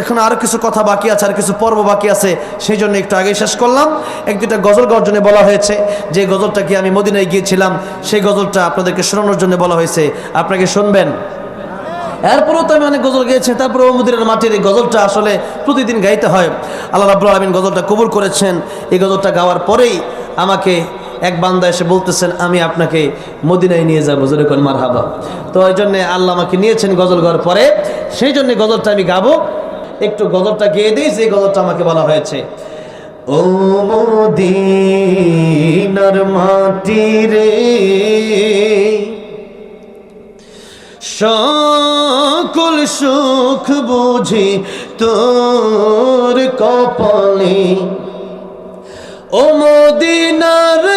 এখন আরও কিছু কথা বাকি আছে, আর কিছু পর্ব বাকি আছে, সেই জন্য একটু আগে শেষ করলাম। এক দুটা গজল গর্জনে বলা হয়েছে, যে গজলটা কি আমি মদিনায় গিয়েছিলাম, সেই গজলটা আপনাদেরকে শোনানোর জন্য বলা হয়েছে। আপনাকে শুনবেন? এরপরেও তো আমি অনেক গজল গেয়েছি তারপরে মদিনার মাটির এই গজলটা আসলে প্রতিদিন গাইতে হয়। আল্লাহ রাবুল আলমিন গজলটা কবুল করেছেন। এই গজলটা গাওয়ার পরেই আমাকে এক বান্দা এসে বলতেছেন, আমি আপনাকে মদিনায় নিয়ে যাব যেরকম মার হাবা তো ওই জন্যে আল্লাহ আমাকে নিয়েছেন গজল গাওয়ার পরে সেই জন্য গজলটা আমি গাবো। একটু গজলটা গেয়ে দিই, যে গজলটা আমাকে বলা হয়েছে। ও মদিনার মাটি রে, সকল সুখ বুঝি তোর কপালে। ও মদিনারে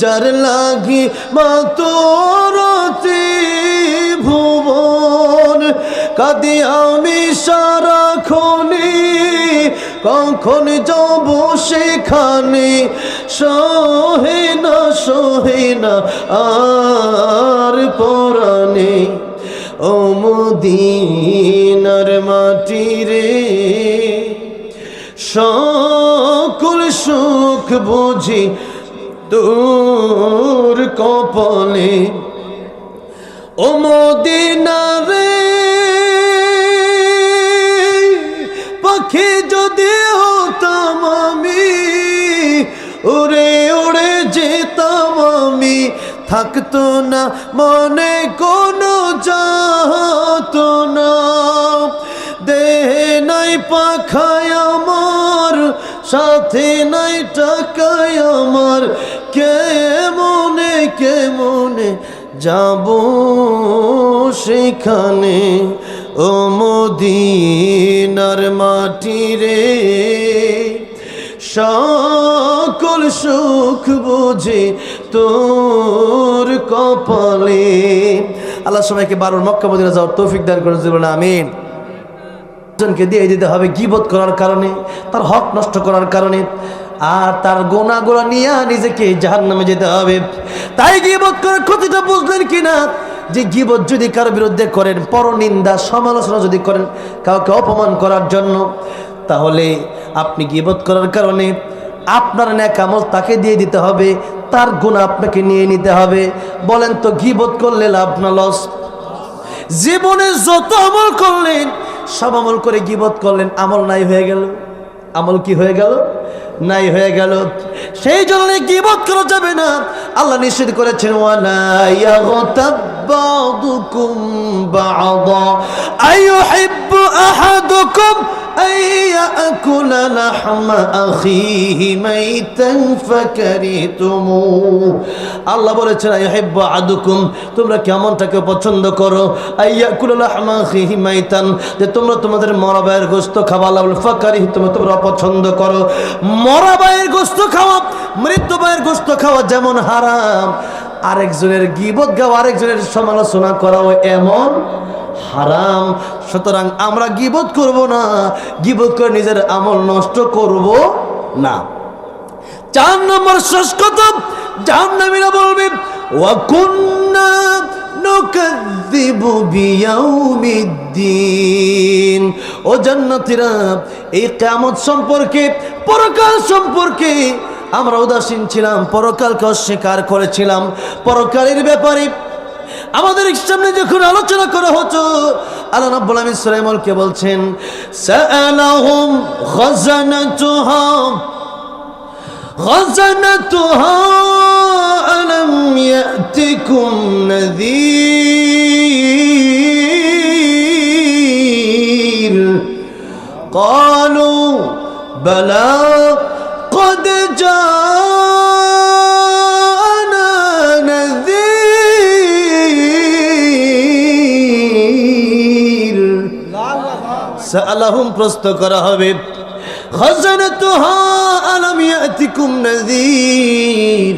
যার লাগি মা তোর ভুবন, কাদি আমি সারা খনি কখন যাব সেখানে? সহে না সহে আর পরাণে। ও মুদিনার মাটি রে সকল সুখ বুঝি তোর কপালে, ও মদিনারে, পাখি যদি হতাম আমি, উড়ে উড়ে যেতাম আমি, থাকতো না, মনে কোনো যাত না। দেহে নাই পাখায় আমার সাথে নাই টাকায় আমার কে মনে কে মনে যাব সেখানে? ও মদিনার মাটি রে, সকল সুখ বুঝে তোর কপালে। আল্লাহ সবাইকে বারোর মক্কা মদিনা যাওয়ার তৌফিক দান করে জীবনে আমিন। জনকে দিয়ে দিতে হবে গিবত করার কারণে, তার হক নষ্ট করার কারণে, আর তার গোনা গোড়া নিয়ে নিজেকে জাহান নামে যেতে হবে। তাই গিবত করার ক্ষতিটা বুঝলেন কিনা? যে গিবত যদি কারও বিরুদ্ধে করেন, পরনিন্দা, সমালোচনা যদি করেন, কাউকে অপমান করার জন্য, তাহলে আপনি গিবত করার কারণে আপনার ন্যাক আমল তাকে দিয়ে দিতে হবে, তার গুণ আপনাকে নিয়ে নিতে হবে। বলেন তো, গিবত করলে লাভ না লস? জীবনে যত আমল করলেন সব আমল করে গিবত করলেন। আমল নাই হয়ে গেল। আমল কি হয়ে গেল? নাই হয়ে গেল। সেই জন্য গিবত করা যাবে না। আল্লাহ নিষেধ করেছেন, ওয়ালা ইয়াগতাব বাদুকুম বাদা আইয়ুহিব্বু আহাদুকুম أن يأكل لحم أخيه ميتا فكرهتموه আল্লাহ বলেছেন আইহিব্বু আদুকুম তোমরা কেমনটাকে পছন্দ করো আইয়াকুল লাহমা আখিহি মাইতান যে তোমরা তোমাদের মরা ভাইয়ের গোস্ত খাওয়া আল্লাহ বলে ফাকারিহতুম তোমরা পছন্দ করো মরা ভাইয়ের গোস্ত খাওয়া মৃত্যু ভাইয়ের গোস্ত খাওয়া যেমন হারাম আরেকজনের গিবত গাওয়া আরেকজনের সমালোচনা করাও এমন হারাম। সুতরাং আমরা গিবত করব না, গিবত করে নিজের আমল নষ্ট করব না। চার নম্বর শেষ কথা, জাহান্নামীরা বলবে ও জান্নাতীরা, এই কিয়ামত সম্পর্কে, পরকাল সম্পর্কে আমরা উদাসীন ছিলাম পরকালকে অস্বীকার করেছিলাম পরকালের ব্যাপারে আমাদের সামনে যখন আলোচনা করা হতো আল্লাহ রাব্বুল আলামিন সূরা মুলকে বলছেন সাআলাহুম খাজানাতুহা খাজানাতুহা আলাম ইয়াতিকুম নাযীর قالوا بلى قد جاءنا نذير সালাহুম প্রশ্ন করা হবে খাজানাতুহা আলাম ইয়াতিকুম নাযীর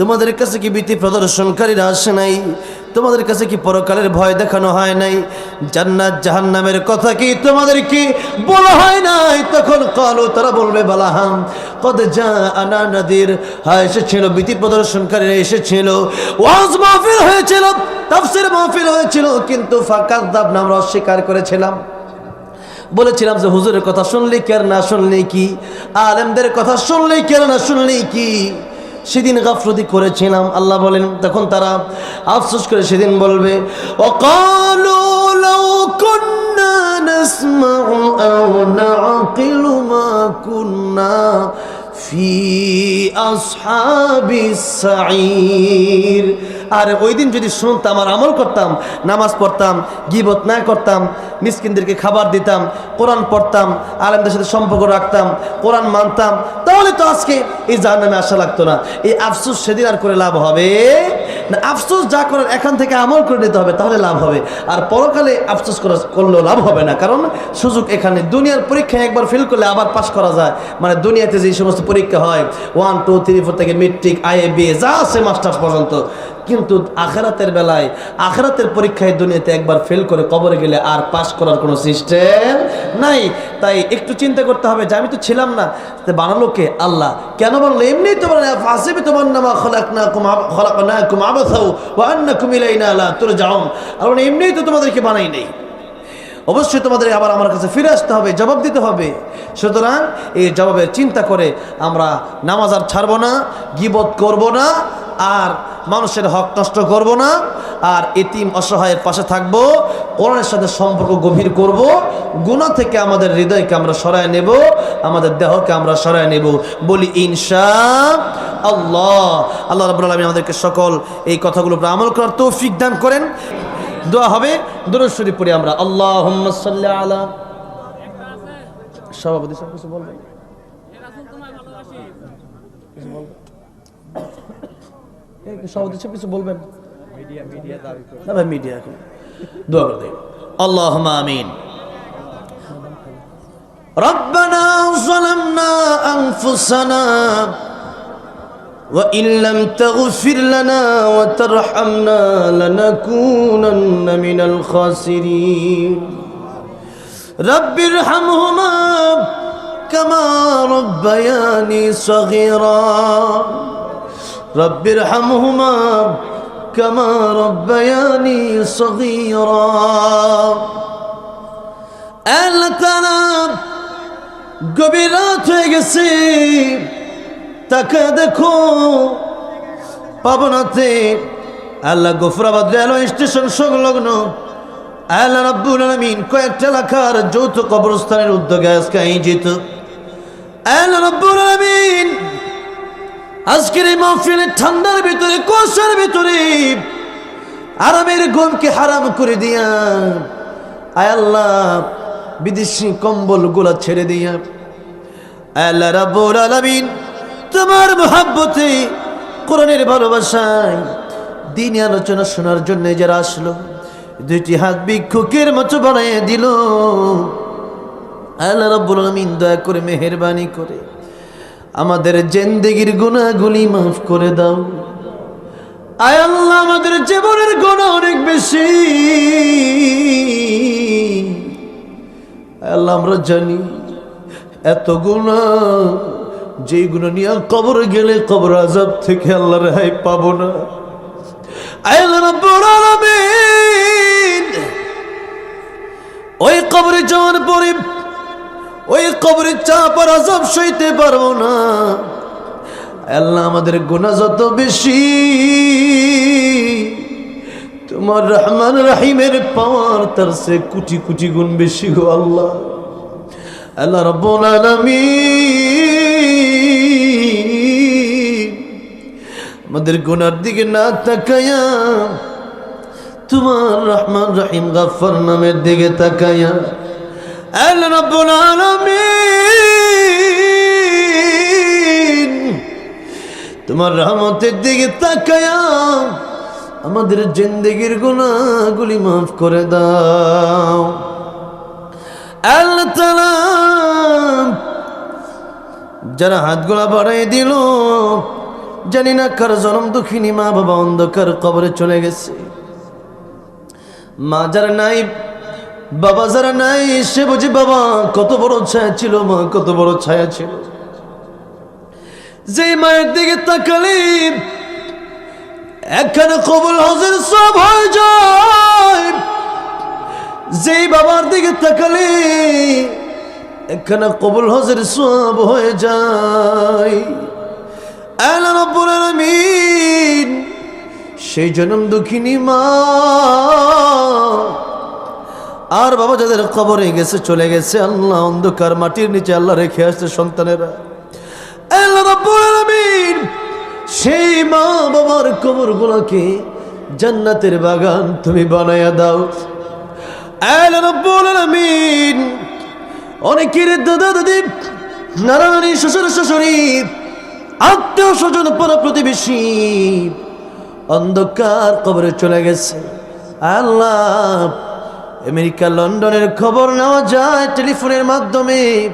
তোমাদের কাছে কি ভীতি প্রদর্শনকারীরা আসে নাই তোমাদের কাছে কি পরকালের ভয় দেখানো হয় নাই? জান্নাত, জাহান্নামের কথা কি তোমাদের কি বলা হয় নাই? তখন কালো, তারা বলবে বালাহাম কদ যা আনা নদীর। হ্যাঁ এসেছিল, ভীতি প্রদর্শনকারীরা এসেছিল। ওয়াজ মাহফিল হয়েছিল, তাফসির মাহফিল হয়েছিল, কিন্তু ফাঁকা দাব আমরা অস্বীকার করেছিলাম। বলেছিলাম যে, হুজুরের কথা শুনলি কে আর না শুনলি কি? আলেমদের কথা শুনলি কে আর না শুনলি কি? সেদিন গাফরতি করেছিলাম আল্লাহ বলেন তখন তারা আফসোস করে সেদিন বলবে وقالوا لو كنا نسمع أو نعقل ما كنا ফি সাইর আর ওই দিন যদি শুনতাম আর আমল করতাম, নামাজ পড়তাম, গিবত না করতাম, মিসকিনদেরকে খাবার দিতাম, কোরআন পড়তাম, আলেমদের সাথে সম্পর্ক রাখতাম, কোরআন মানতাম, তাহলে তো আজকে এই জাহান নামে আসা লাগতো না। এই আফসোস সেদিন আর করে লাভ হবে? না, আফসোস যা করার এখান থেকে আমল করে নিতে হবে, তাহলে লাভ হবে। আর পরকালে আফসোস করা করলেও লাভ হবে না। কারণ সুযোগ এখানে। দুনিয়ার পরীক্ষায় একবার ফেল করলে আবার পাশ করা যায়। মানে দুনিয়াতে যে সমস্ত পরীক্ষা হয়। ওয়ান টু থ্রি ফোর থেকে মেট্রিক আইএ বি যা আছে মাস্টার্স পর্যন্ত। কিন্তু আখেরাতের বেলায়, আখেরাতের পরীক্ষায় দুনিয়াতে একবার ফেল করে কবরে গেলে আর পাশ করার কোনো সিস্টেম নাই। তাই একটু চিন্তা করতে হবে, যে আমি তো ছিলাম না। বানালো কে? আল্লাহ। কেন বানালো? এমনি তো ফাসিবি তোমার নামা খলাক না না কুম আবাথাও ওয়ান্না কুমিলাই না আল্লাহ তোর যাও আর মানে এমনিই তো তোমাদেরকে বানাই নেই। অবশ্যই তোমাদের আবার আমার কাছে ফিরে আসতে হবে, জবাব দিতে হবে। সুতরাং এই জবাবের চিন্তা করে আমরা নামাজ আর ছাড়ব না, গিবত করব না, আর মানুষের হক নষ্ট করব না, আর এতিম অসহায়ের পাশে থাকব, কোরআনের সাথে সম্পর্ক গভীর করব গুণা থেকে আমাদের হৃদয়কে আমরা সরায় নেব, আমাদের দেহকে আমরা সরায় নেব। বলি, ইনশা আল্লাহ। আল্লাহ রাবুল আলমী আমাদেরকে সকল এই কথাগুলো আমল করার তৌফিক দান করেন। দোয়া হবে দরুদ শরীফ পড়ি আমরা আল্লাহ আলা সভাপতি সব কিছু বলবেন কিছু বলবেন? এই কি সভাপতি সব কিছু বলবেন না ভাই মিডিয়া এখন দোয়া করে দিন আল্লাহ আমিন ربنا ظلمنا أنفسنا وإن لم تغفر لنا وترحمنا لنكونن من الخاسرين رب ارحمهما كما ربياني صغيرا رب ارحمهما كما ربياني صغيرا আল্লাহ তাআলা গভীর রাত হয়ে গেছে তাকে দেখো। পাবনাতে আল্লাহ গোফরাবাদ রেলওয়ে স্টেশন সংলগ্ন। আল্লাহ রাব্বুল আলামিন কয়েকটা এলাকার যৌথ কবরস্থানের উদ্যোগে আজকে আয়োজিত। আল্লাহ রাব্বুল আলামিন আজকের এই মাহফিলের ঠান্ডার ভিতরে, কুয়াশার ভিতরে আরামের ঘুমকে হারাম করে দিয়া। আয় আল্লাহ, বিদেশি কম্বলগুলা ছেড়ে দিয়া। আল্লাহ রাব্বুল আলামিন তোমার মহাব্বতে, কোরআনের ভালোবাসায় দিনই আলোচনা শোনার জন্য যারা আসলো, দুইটি হাত ভিক্ষুকের মতো বানাইয়ে দিল। আল্লাহ রাব্বুল আলামিন দয়া করে মেহেরবানি করে আমাদের জেন্দেগির গুণাগুলি মাফ করে দাও। আয় আল্লাহ, আমাদের জীবনের গুণা অনেক বেশি। আল্লাহ, আমরা জানি এত গুণা যেই গুণা নিয়ে কবর গেলে কবর আজাব থেকে আল্লাহ রেহাই পাবো না। ওই কবরে যাওয়ার পরে, ওই কবরে চাপ আর আজাব সইতে পারব না। আল্লাহ আমাদের গুণা যত বেশি, তোমার রহমান রাহিমের পাওয়ার তার সে কুটি কুটি গুণ বেশি গো আল্লাহ। আল্লাহ রব্বুল আলামিন। আমাদের গুনার দিকে না তাকায়া, তোমার রহমান রহিম গাফর নামের দিকে তাকায়া তোমার রহমতের দিকে তাকায়া আমাদের জিন্দগির গুণাগুলি মাফ করে দাও। তাআলা যারা হাতগুলা বাড়াই দিল জানি না কার জনম দুঃখিনী, মা বাবা অন্ধকার কবরে চলে গেছে। মা যারা নাই, বাবা যারা নাই, সে বুঝি বাবা কত বড় ছায়া ছিল, মা কত বড় ছায়া ছিল। যে মায়ের দিকে তাকালে একখানে কবুল হজের সব হয়ে যায়। যেই বাবার দিকে তাকালে একখানা কবুল হজের সব হয়ে যায়। সেই জনম দুঃখিনী মা। আর বাবা যাদের কবরে গেছে, চলে গেছে, আল্লাহ অন্ধকার মাটির নিচে আল্লাহ রেখে আসছে সন্তানেরা। সেই মা বাবার কবর গুলোকে জান্নাতের বাগান তুমি বানায়া দাও। অনেকের দাদা দাদি নারায়ণী শ্বশুর শাশুড়ি আত্মীয় স্বজন পাড়া প্রতিবেশী অন্ধকার কবরে চলে গেছে। আল্লাহ, আমেরিকা, লন্ডনের খবর নেওয়া যায় টেলিফোনের মাধ্যমে।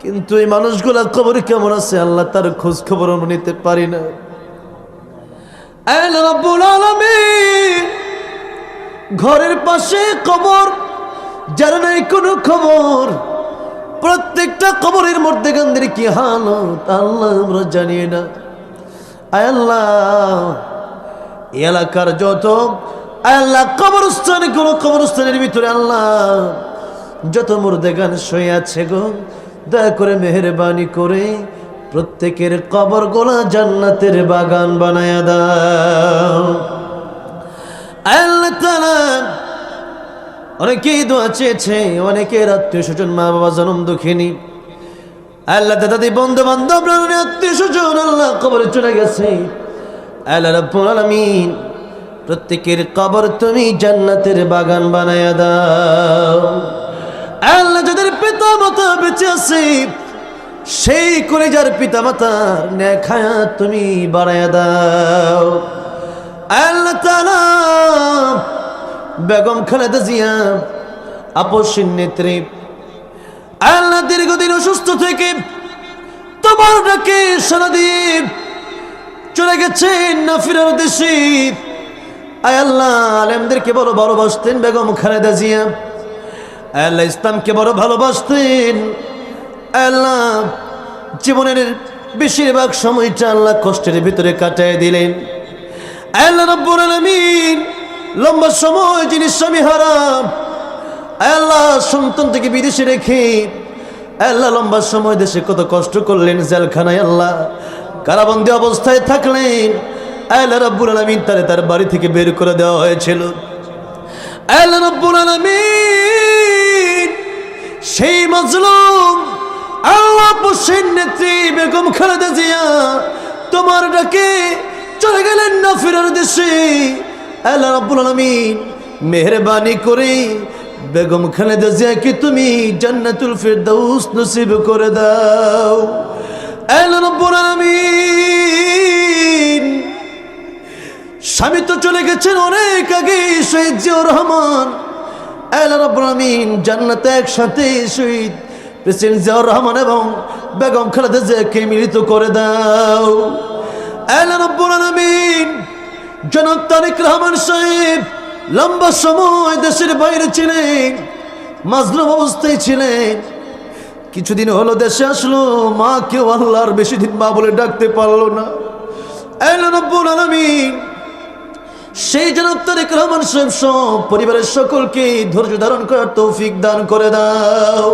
কিন্তু এই মানুষগুলা খবর কেমন আছে? আল্লাহ তার খোঁজ খবর আমরা নিতে পারি না। ঘরের পাশে কবর, যার নাই কোনো খবর। প্রত্যেকটা কবরের মধ্যে গান্ধীর কি হালত? আল্লাহ আমরা জানি না। আল্লাহ এলাকার যত আল্লাহ, কবরস্থান কোন কবরস্থানের ভিতরে আল্লাহ যত মুর্দে গান শুয়ে আছে গো, দয়া করে মেহরবানি করে প্রত্যেকের কবর গোলা জান্নাতের বাগান বানায়া দাও। আল্লাহ অনেকেই দোয়া চেয়েছে অনেকের আত্মীয় স্বজন মা বাবা জনম দুঃখিনী। আল্লাহ দাদাদি বন্ধু বান্ধব আত্মীয় স্বজন আল্লাহ কবরে চলে গেছে। আল্লাহ রব্বুল আলামিন, প্রত্যেকের কবর তুমি জান্নাতের বাগান বানায়া দাও। আল্লাহ যাদের পিতা মাতা বেঁচে আছে, সেই করে যার পিতা মাতার নেখায়া তুমি বাড়ায়া দাও। আল্লাহ তাআলা বেগম খালেদা জিয়া আপসীর নেত্রী। আল্লাহ দীর্ঘদিন অসুস্থ থেকে তোমার ডাকে সারাদিন চলে গেছে না ফিরার দেশে আয় আল্লাহ, আলেমদেরকে বড় ভালোবাসতেন বেগম খালেদা জিয়া। আল্লাহ, ইসলামকে বড় ভালোবাসতেন। আল্লাহ, জীবনের বেশিরভাগ সময়টা আল্লাহ কষ্টের ভিতরে কাটায় দিলেন। আল্লাহ, রব্বুল আলামিন লম্বা সময় যিনি স্বামী হারাম, আল্লাহ সন্তান থেকে বিদেশে রেখে, আল্লাহ লম্বা সময় দেশে কত কষ্ট করলেন জেলখানায় আল্লাহ। কারাবন্দি অবস্থায় থাকলেন, আল্লাহ রব্বুল আলমিন তারে তার বাড়ি থেকে বের করে দেওয়া হয়েছিল। আল্লাহ রব্বুল আলমিন সেই মজলুম আল্লাহ পশ্চিম নেত্রী বেগম খালেদা জিয়া তোমার ডাকে চলে গেলেন না ফেরার দেশে। আল্লাহ রাব্বুল আলামিন মেহরবানি করে বেগম খালেদা জিয়াকে তুমি জান্নাতুল ফেরদাউস নসিব করে দাও। আল্লাহ রাব্বুল আলামিন স্বামী তো চলে গেছেন অনেক আগে, শহীদ জিয়াউর রহমান। আল্লাহ রাব্বুল আলামিন জান্নাতে একসাথে শহীদ প্রেসিডেন্ট জিয়াউর রহমান এবং বেগম খালেদা জিয়াকে মিলিত করে দাও। আল্লাহ রাব্বুল আলামিন জনাব তারেক রহমান সাহেব লম্বা সময় দেশের বাইরে ছিলেন, মাজলুম অবস্থায় ছিলেন। কিছুদিন হলো দেশে আসলো মা কেউ আল্লাহর বেশি দিন মা বলে ডাকতে পারল না। সেই জনাব তারেক রহমান সাহেব সব পরিবারের সকলকে ধৈর্য ধারণ করার তৌফিক দান করে দাও।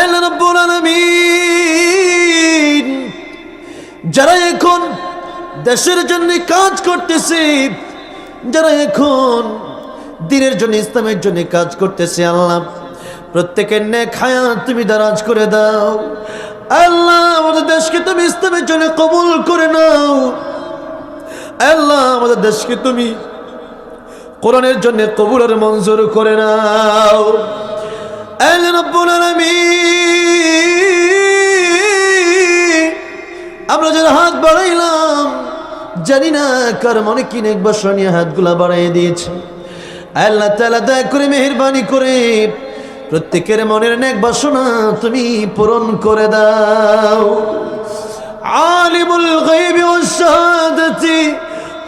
আল্লাহ রাব্বুল আলামিন। যারা এখন দেশের জন্য কাজ করতেছে, যারা এখন দিনের জন্য, ইসলামের জন্য কাজ করতেছে, আল্লাহ, প্রত্যেকের নে খায়া তুমি দারাজ করে দাও। আল্লাহ, আমাদের দেশকে তুমি ইসলামের জন্য কবুল করে নাও। আল্লাহ, আমাদের দেশকে তুমি কোরআনের জন্য কবুলের মঞ্জুর করে নাও। আলামিন, আমরা যারা হাত বাড়াইলাম জানি না, কার মনে কি নেক বসা নিয়ে হাতগুলা বাড়াই দিয়েছে। আল্লাহ তালা দয়া করে মেহরবানি করে, প্রত্যেকের মনের নেক বাসনা তুমি পূরণ করে দাও। আলিমুল গায়বি ওয়াস শাহাদাতি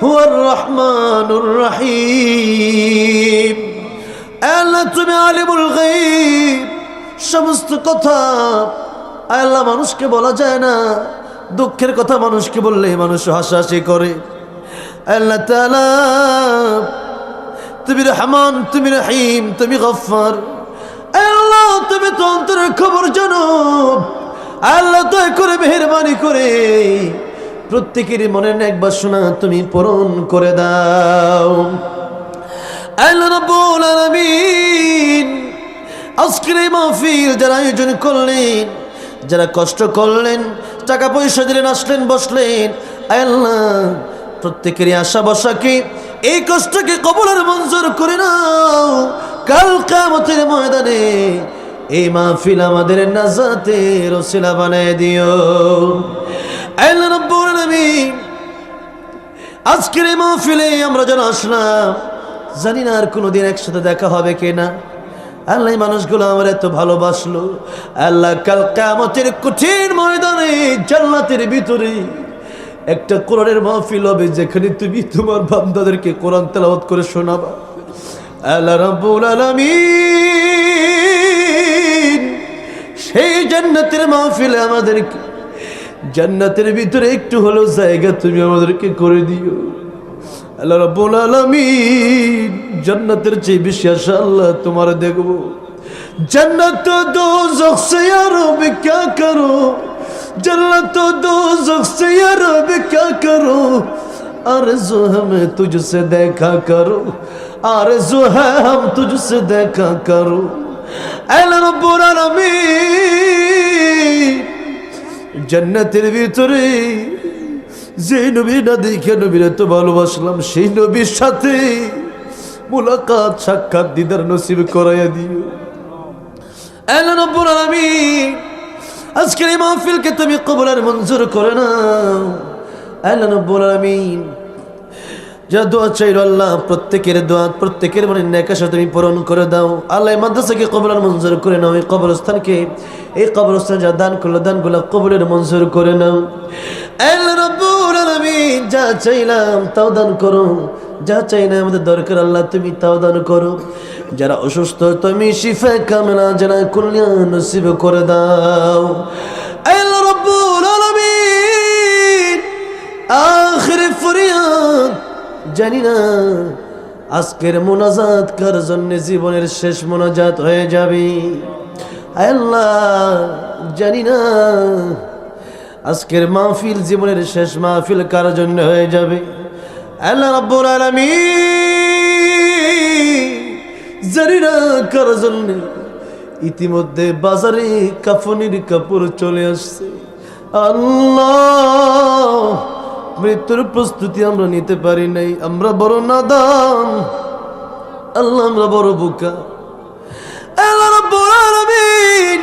হুয়ার রহমানুর রহিম। আল্লাহ তুমি আলিমুল গাইব সমস্ত কথা আল্লাহ মানুষকে বলা যায় না। দুঃখের কথা মানুষকে বললে মানুষ হাসাহাসি করে। আল্লাহ তাআলা, তুমি রহমান, তুমি রহিম, তুমি গফার আল্লাহ, তুমি তো অন্তরের খবর জানো। আল্লাহ দয়া করে মেহরবানি করে। প্রত্যেকেরই মনের এক বাসনা তুমি পূরণ করে দাও। আল্লাহ আজকের এই মাহফিল যারা আয়োজন করলেন যারা কষ্ট করলেন টাকা পয়সা দিলেন, আসলেন, বসলেন আল্লাহ, প্রত্যেকেরই আশা বসাকে এই কষ্টকে কবলের মঞ্জুর করে নাও। কাল কামতের ময়দানে এই মাহফিল আমাদের নাজাতের ওসিলা বানায় দিও। আল্লাহ রাব্বুল আলামিন। আজকের এই মাহফিলে আমরা যেন আসলাম, জানি না আর কোনোদিন একসাথে দেখা হবে কিনা। আল্লাহ মানুষগুলো আমার এত ভালোবাসলো। আল্লাহ, কাল কামতের কঠিন ময়দানে, জান্নাতের ভিতরে একটা কোরআনের মাহফিল হবে, যেখানে তুমি তোমার বান্দাদেরকে কোরআন তেলাওয়াত করে শোনাবা। আল্লাহ রাব্বুল আলামিন, সেই জান্নাতের মাহফিলে আমাদেরকে, জান্নাতের ভিতরে একটু হলেও জায়গা তুমি আমাদেরকে করে দিও। আল্লাহ রাব্বুল আলামিন জান্নাতের চেয়ে বেশি আশা আল্লাহ তোমার দেখব। জান্নাত দোজখ সে আরও বিক্যা করো? জান্নাত দোজখ সে আরও বিক্যা করো? আরে আরজু হমে তুঝসে দেখা করো। আরে জো হ্যাঁ হম তুঝসে দেখা করো। আল্লাহ রাব্বুল আমি জান্নাতের ভিতরে যে নবী না দেখে নবীর এত ভালোবাসলাম, সেই নবীর সাথে মুলাকাত, সাক্ষাৎ দিদার নসিব করাইয়া দিও। রব্বুল আলামিন, আজকের এই মাহফিলকে তুমি কবুলের মঞ্জুর করে আল্লাহ রব্বুল আলামিন, যা দোয়া চাইল আল্লাহ, প্রত্যেকের দোয়া, প্রত্যেকের মনে নেকাশা তুমি পূরণ করে দাও। আল্লাহ মাদ্রাসাকে কবুলের মঞ্জুর করে নাও, এই কবরস্থানকে, এই কবরস্থান যা দান করল, দানগুলো কবুলের মঞ্জুর করে নাও। যা চাইলাম তাও দান করো। যা চাই না আমাদের দরকার আল্লাহ, তুমি তাও দান করো। যারা অসুস্থ, তুমি শিফা কামনা যারা কল্যাণ নসিব করে দাও। আখির ফরিয়াদ, জানি না আজকের মোনাজাত কার জন্য জীবনের শেষ মোনাজাত হয়ে যাবে। আল্লাহ, জানি না আজকের মাহফিল জীবনের শেষ মাহফিল কার জন্য হয়ে যাবে? আল্লাহ রাব্বুল আলামিন জানি না কার জন্য ইতিমধ্যে বাজারে কাফনের কাপড় চলে আসছে। আল্লাহ, মৃত্যুর প্রস্তুতি আমরা নিতে পারি নাই, আমরা বড় নাদান। আল্লাহ আমরা বড় বোকা। আল্লাহ রাব্বুল আলামিন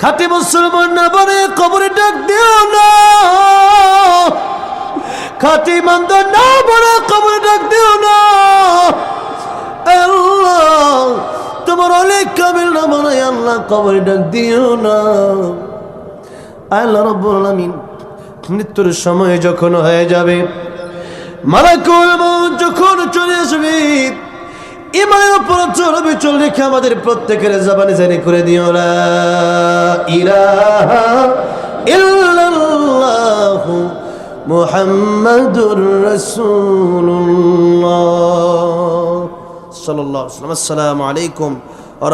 খাঁটি মুসলমান না বলে কবরে ডাক দিও না। খাঁটি ইমানদার না বলে কবরে ডাক দিও না। তোমার অনেক কাবিল না বলে আল্লাহ কবরে ডাক দিও না। আল্লাহ রব্বুল আলামিন মৃত্যুর সময় যখন হয়ে যাবে, মালাকুল মউত ইমানের উপর চল রেখে আমাদের প্রত্যেকের জবানে জানি করে দিও লা ইলাহা ইল্লাল্লাহু মুহাম্মাদুর আসসালামু আলাইকুম ওয়া